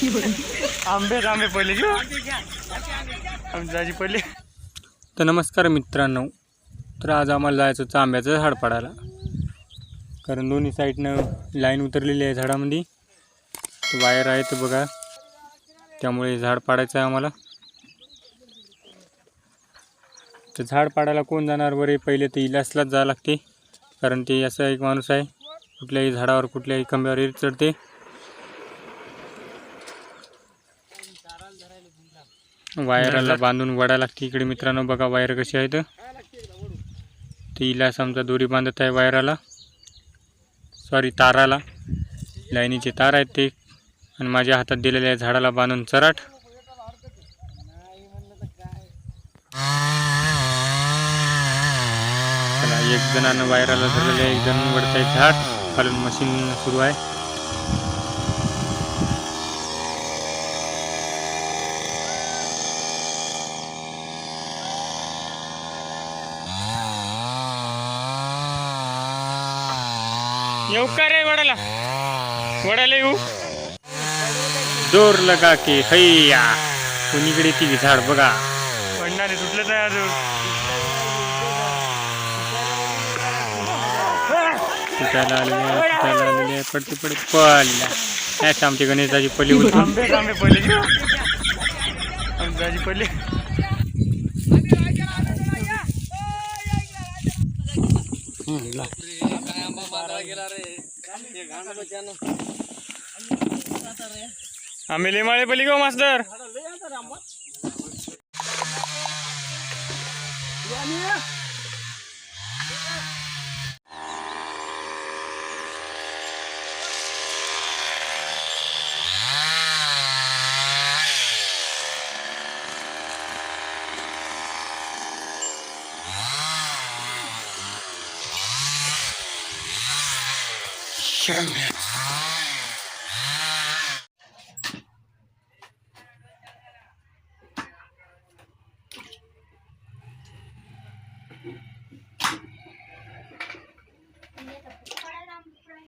आंबे आंबे पहिले घेऊ. आमची पहिले. तर नमस्कार मित्रांनो. तर आज आम्हाला जायचं होतं आंब्याचं झाड पाडायला. कारण दोन्ही साईडनं लाईन उतरलेली आहे झाडामध्ये. वायर आहे तर बघा. त्यामुळे झाड पाडायचं आहे आम्हाला. तर झाड पाडायला कोण जाणार? बरे पहिले तर इलासलाच जावं लागते. कारण ते असा एक माणूस आहे. कुठल्याही झाडावर कुठल्याही खांब्यावर चढते वायराला बांधून वडा लागते इकडे मित्रांनो. बघा वायर कशी आहेत. ते इलास आमचा दोरी बांधत आहे वायराला. सॉरी ताराला. लाईनीचे तार आहेत ते. आणि माझ्या हातात दिलेल्या आहे झाडाला बांधून चराट. चला एक जणानं वायराला धरलेलं आहे एक जण वडत आहे झाड. खालून मशीन सुरू आहे. येऊ का रे वडाला? वडाला येऊ? जोर लगा की हैया. कोणीकडे ती झाड बघा. पडणारे आहे अजून तुटायला तुटायला पडते पडते. पडल्या. नाही आमची गणेशाची आंबे पहिले ambil lima ribu lagi mas der Yeah. 知らんねえ。